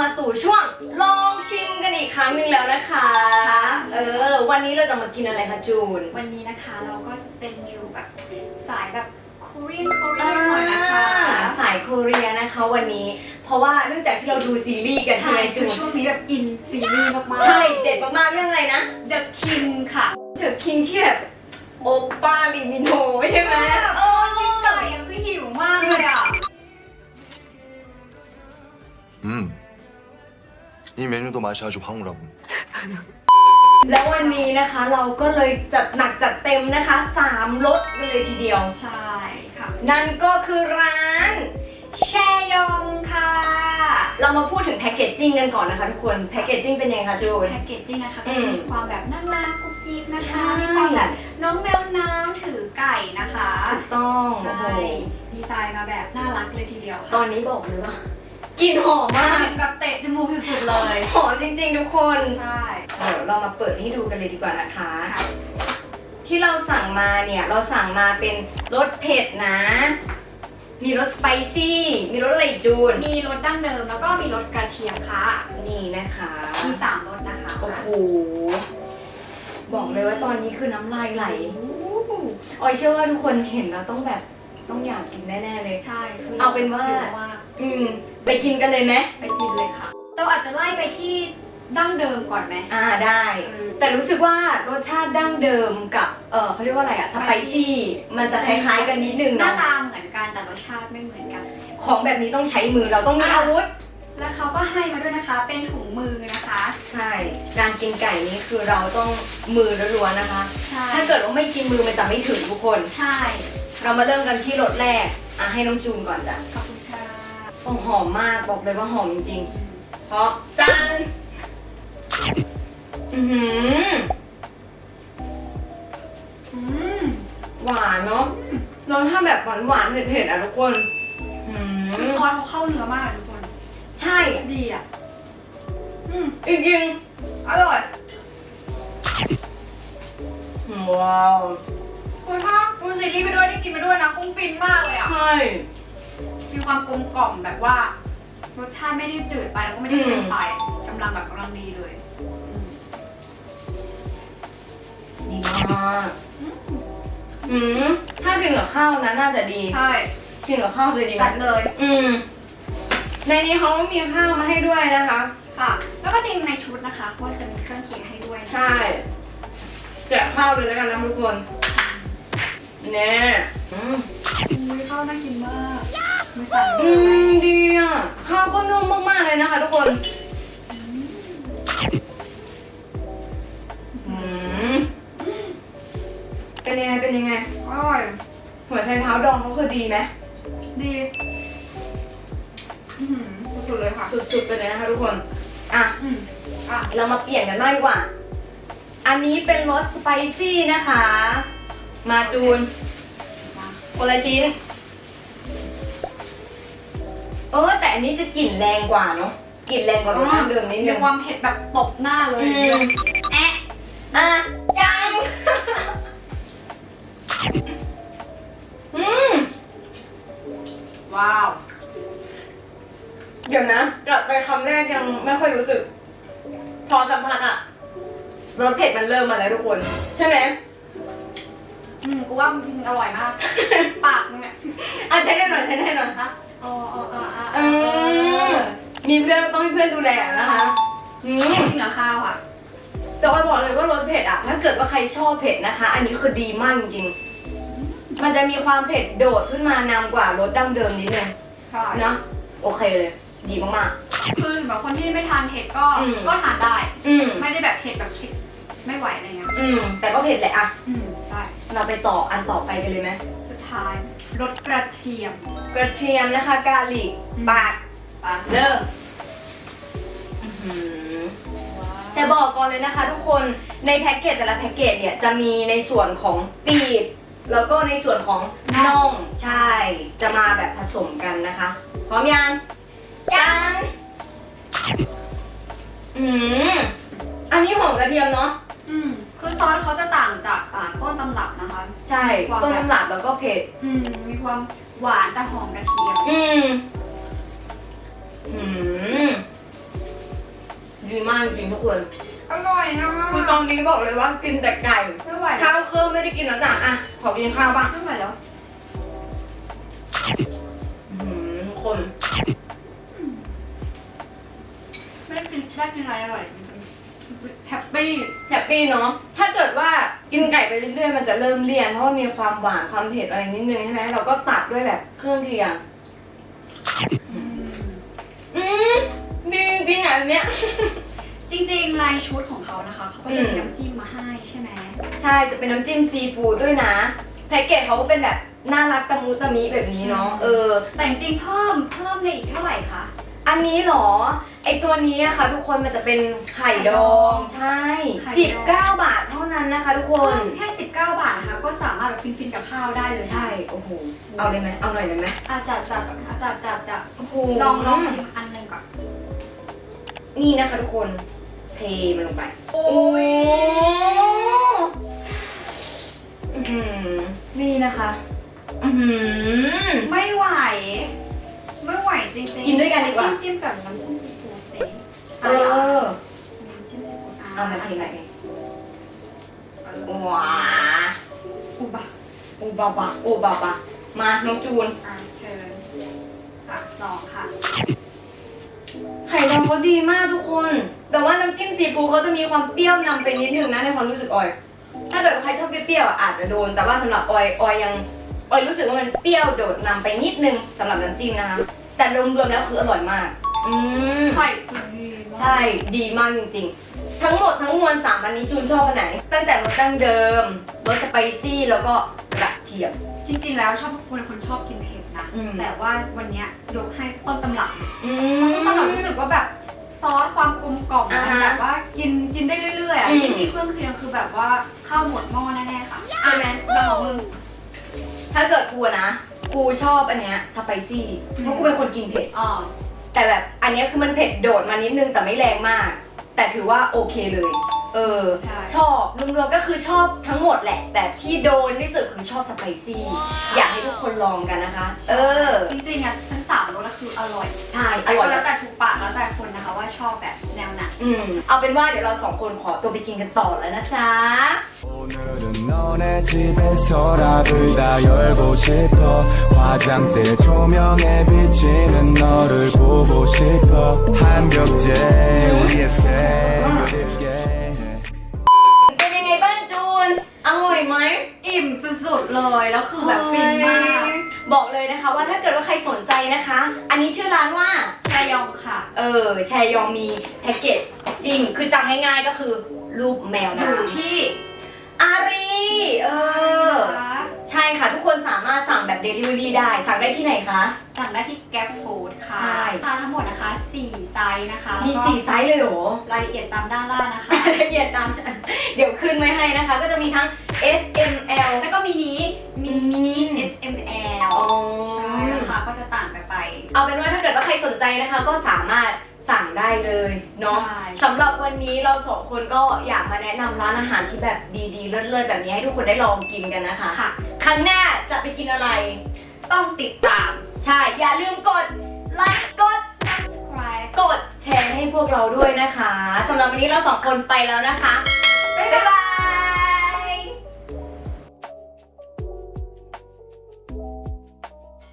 มาสู่ช่วงลองชิมกันอีกครั้งหนึ่งแล้วนะคะค่ะเออ วันนี้เราจะมากินอะไรคะจูน วันนี้นะคะเราก็จะเป็นมิวแบบสายแบบ Korean Korean หน่อยนะคะอ่าสายโคเรียนะคะวันนี้ เพราะว่าเนื่องจากที่เราดูซีรีส์กันใช่ใช่ไหมคืจูอนช่วงนี้แบบอินซีรีส์มากๆ ใช่ เด็ดมากๆเรื่องอะไรนะ The King ค่ะเดอะคิงที่แบบโอป้าลิมิโนใช่ไหมแบบโอ้กินไก่อะคือหิวมากเลยอะ 음. 이 메뉴도 맛이 아주 황홀하군. แล้ววันนี้นะคะเราก็เลยจัดหนักจัดเต็มนะคะสามรสกันเลยทีเดียว ใช่ค่ะ นั่นก็คือร้าน แชยองค่ะ เรามาพูดถึงแพคเกจจิ้งกันก่อนนะคะทุกคน แพคเกจจิ้งเป็นยังไงคะจูน แพ็กเกจจิ้งนะคะ อื ก็ ม จะมีความแบบน่ารักกุ๊กกิ๊กนะ ใช่ คะมีความแบบน้องแมวน้ำถือไก่นะคะ ถูกต้องโอ้ ใช่ โห ดีไซน์มาแบบน่ารักเลยทีเดียว ต ค่ะ อนนี้บอกเลยว่า กลิ่นหอมมากเห็นแบบเตะจมูกสุดๆเลย หอมจริงๆทุกคน ใช่ เดี๋ยวเรามาเปิดให้ดูกันเลยดีกว่านะคะ ที่เราสั่งมาเนี่ย เราสั่งมาเป็นรสเผ็ดนะ มีรสสไปซี่ มีรสอะไรอีกจูน มีรสดั้งเดิมแล้วก็มีรสกระเทียมค่ะ นี่นะคะ มีสามรสนะคะ โอ้โห บอกเลยว่าตอนนี้คือน้ำลายไหลออยเชื่อว่าทุกคนเห็นแล้วต้องแบบ ต้องอยากกินแน่ๆเลย ใช่คือเอาเป็นว่าหิมากอืม ไปกินกันเลยไหมไปกินเลยค่ะ เราอาจจะไล่ไปที่ดั้งเดิมก่อนไหมอ่าได้เออแต่รู้สึกว่ารสชาติดั้งเดิมกับ เออเขาเรียกว่าอะไรอะสไปซี่ มันจะคล้ายๆกันนิดนึงหน้าเนาะตาเหมือนกันแต่รสชาติไม่เหมือนกัน ของแบบนี้ต้องใช้มือเราต้องมีอาวุธ แล้วเขาก็ให้มาด้วยนะคะ เป็นถุงมือนะคะ ใช่ การกินไก่นี้คือเราต้องมือล้วนๆนะคะ ใช่ ถ้าเกิดว่าไม่กินมือมันจะไม่ถึงทุกคน ใช่ เรามาเริ่มกันที่รสแรก อะให้น้องจูนก่อนจ้ะขอบคุณค่ะโอ้หอมมากบอกเลยว่าหอมจริงๆ เพราะจานอือหืออืมหวานเนาะเราถ้าแบบหวานหวานๆเผ็ดๆอะทุกคนอืคือมซอสเขาเข้าเนื้อมากอะทุกคนใช่ดีอะอืมจริงอร่อยๆว้าวคุณถ้าดู ซีรีส์ไปด้วยนี่กินไปด้วยนะคงฟินมากเลยอะ ใช่ มีความกลมกล่อมแบบว่า รสชาติไม่ได้จืดไปแล้วก็ไม่ได้เค็มไปกำลังแบบกำลังดีเลยอืมดีมากอืมถ้ากินกับข้าวนะน่าจะดี ใช่ กินกับข้าวจะดีไหมจัดเลย อืม ในนี้เขาก็มีข้าวมาให้ด้วยนะคะ ค่ะ แล้วก็จริงในชุดนะคะเขาจะมีเครื่องเคียงให้ด้วยนะใช่ แจกข้าวเลยแล้วกันนะทุกคน แน่อืมอุ้ยข้าวน่ากินมากไม่สั่งเลอืยมดีอะข้าวก็นุ่มมากๆเลยนะคะทุกคนอืมเป็นยังไงเป็นยังไง อร่อยหัวไชเท้าดองเขาคือดีไหมดีอื้อหือสุดๆเลยค่ะสุดๆไปเลยนะคะทุกคนอะ อืมอะ เรามาเปลี่ยนกันบ้างดีกว่า อันนี้เป็นรสสไปซี่นะคะ มาจูนมาคนละชิ้น เออแต่อันนี้จะกลิ่นแรงกว่าเนาะ กลิ่นแรงกว่ารสดั้งเดิมนิดนึมีงความเผ็ดแบบตบหน้าเลยอืมแอะอะจังอืมว้าว เดี๋ยวนะกลับไปคำแรกยังไม่ค่อยรู้สึก พอสักพักอะรสเผ็ดมันเริ่มมาแล้วทุกคน ใช่ไหม อืมกูว่ามันอร่อยมาก ปากมึงเนี่ยอะใช้ได้หน่อยใช้ได้หน่อยฮะอ๋ออ๋ออ๋ออ๋ออืมมีเพื่อนก็ต้องให้เพื่อนดูแลนะคะอืมจริงเหรอข้าวอะแต่ว่าบอกเลยว่ารสเผ็ดอะถ้าเกิดว่าใครชอบเผ็ดนะคะ อันนี้คือดีมากจริงๆมันจะมีความเผ็ดโดดขึ้นมานำกว่ารสดั้งเดิมนิดนึงใช่เนอะโอเคเลย ดีมากคือสำหรับคนที่ไม่ทานเผ็ดก็อืมก็ทานได้ ๆอืมไม่ได้แบบเผ็ดแบบเผ็ดไม่ไหวอะไรเงี้ย อืมแต่ก็เผ็ดแหละอะอืมได้ เราไปต่ออันต่อไปกันเลยไหมสุดท้ายรสกระเทียม กระเทียมนะคะกาลิกอืมปาดปะเริ่มอื้อหือแต่บอกก่อนเลยนะคะทุกคนในแพ็กเกจแต่ละแพ็กเกจเนี่ยจะมีในส่วนของปีกแล้วก็ในส่วนของน่องใช่ จะมาแบบผสมกันนะคะ พร้อมยังจังอืมอันนี้หอมกระเทียมเนาะอืม คือซอสเขาจะต่างจากอ่าต้นตำรับนะคะ ใช่มีความต้นแบบน้ำหลับแล้วก็เผ็ด อืมมีความหวานแต่หอมกระเทียมอืมอืมดีมากจริงๆทุกคน อร่อยนะคือตอนนี้บอกเลยว่ากินแต่ไก่ ไม่ไหวข้าวเครื่องไม่ได้กินแล้วจ้ะอะ ขอกินข้าวบ้าง ไม่ไหวแล้วอืมทุกคน ไม่ได้กินได้กินอะไรอร่อย แฮปปี้แฮปปี้เนาะ ถ้าเกิดว่ากินไก่ไปเรื่อยๆ มันจะเริ่มเลี่ยน เพราะว่ามีความหวานความเผ็ดอะไรนิดนึงใช่ไหมเราก็ตัดด้วยแบบเครื่องเคียงอืมดีจริงๆอะอันเนี้ย จริงๆลายชุดของเขานะคะ เขาก็จะมีน้ำจิ้มมาให้ใช่ไหมใช่จะเป็นน้ำจิ้มซีฟู้ดด้วยนะ แพ็กเกจเขาก็เป็นแบบน่ารักตะมูตะมิแบบนี้เนาะ เออ แต่จริงๆเพิ่มเพิ่มในอีกเท่าไหร่คะ อันนี้เหรอ ไอตัวนี้อะค่ะ ทุกคนมันจะเป็นไข่ดอง ใช่ไข่สิบดเก้าองบาทเท่านั้นนะคะ ทุกคน แค่ 19 บาทนะคะ ก็สามารถแบบฟินๆกับข้าวได้เลยนะใช่ โอ้โห เอาเลยไหมเอาหน่อยเลยไหมอะจัดจัดจัดจัดจัดโอ้โหลองลองชิมอันหนึ่งก่อน นี่นะคะทุกคน เทมันลงไป โอ้โอ้ย ริงๆกินด้วยกันดีกว่าจิ้มจิ้มกับน้ำจิ้มซีฟู้ดสิเออน้ำจิ้มซีฟู้ดเอามาเทไหนว้าว้าอุบะโอบาบาโอบาบามาน้องจูน อะเชิญค่ะลองค่ะ ไข่ดองเขาดีมากทุกคน แต่ว่าน้ำจิ้มซีฟู้ดเขาจะมีความเปรี้ยวนำไปนิดนึงนะในความรู้สึกออย ถ้าเกิดใครชอบเปรี้ยวๆอะอาจจะโดน แต่ว่าสำหรับออยออยยังออยรู้สึกว่ามันเปรี้ยวโดดนำไปนิดนึงสำหรับน้ำจิ้มนะคะ แต่รวมๆแล้วคืออร่อยมาก อืมไข่คือดีมากใช่ดีมากจริงๆ ทั้งหมดทั้งมวลสามอันนี้จูนชอบอันไหน ตั้งแต่รสดั้งเดิมรสสไปซี่แล้วก็กระเทียม จริงๆแล้วชอบเป็นคนชอบกินเผ็ดนะ อืม แต่ว่าวันเนี้ยยกให้ต้นตำรับอืต้นตำรับรู้สึกว่าแบบซอสความกลมกล่อมอ่ามันฮะแบบว่ากินกินได้เรื่อยๆอะอืมยิ่งมีเครื่องเคียงคือแบบว่าข้าวหมดหม้อแน่ๆค่ะใช่ไหม แล้วของมึงถ้าเกิดกูอะนะ กูชอบอันเนี้ยสไปซี่เพราะกูเป็นคนกินเผ็ด อ๋อ แต่แบบอันเนี้ยคือมันเผ็ดโดดมานิดนึงแต่ไม่แรงมาก แต่ถือว่าโอเคเลย เออ ใช่ ชอบรวมๆก็คือชอบทั้งหมดแหละ แต่ที่โดนที่สุดคือชอบสไปซี่ อยากให้ทุกคนลองกันนะคะ เออ จริงๆอะทั้งสามรสก็คืออร่อยใช่อแต่ร่ก็อยแล้วแต่ถูกปากแล้วแต่คนนะคะว่าชอบแบบแนวไหน อืม เอาเป็นว่าเดี๋ยวเราสองคนขอตัวไปกินกันต่อแล้วนะจ๊ะ 오늘은 너네 집에서 랍을 다 열고 싶어 화장대 조명에 비치는 너를 보고 싶어 한 겹째 우리의 새벽에 เป็นยังไงบ้างจูน อร่อยไหม อิ่มสุดๆเลยแล้วคือแบบ บ นะคะว่าถ้าเกิดว่าใครสนใจนะคะ อันนี้ชื่อร้านว่า ชายองค่ะ เออแชยองมีแพ็กเกจจริง คือจำง่ายๆก็คือรูปแมวอนะยู่ที่อารีเออ นะคะใช่ค่ะ ทุกคนสามารถสั่งแบบ Delivery ได้ สั่งได้ที่ไหนคะ สั่งได้ที่ Gap Food ค่ะใช่ทานทั้งหมดนะคะ 4 ไซส์นะคะมีแล้วก็สี่ไซส์เลยเหรอ รายละเอียดตามด้านล่างนะคะรายละเอียดตาม เดี๋ยวขึ้นไว้ให้นะคะ ก็จะมีทั้ง S M เอาเป็นว่าถ้าเกิดว่าใครสนใจนะคะ ก็สามารถสั่งได้เลยเนาะใช่ สำหรับวันนี้เราสองคนก็อยากมาแนะนำร้านอาหารที่แบบดีๆ เลิศๆแบบนี้ให้ทุกคนได้ลองกินกันนะคะ ค่ะ ครั้งหน้าจะไปกินอะไร ต้องติดตาม ใช่ อย่าลืมกดไลค์กด subscribe กดแชร์ให้พวกเราด้วยนะคะสำหรับวันนี้เราสองคนไปแล้วนะคะ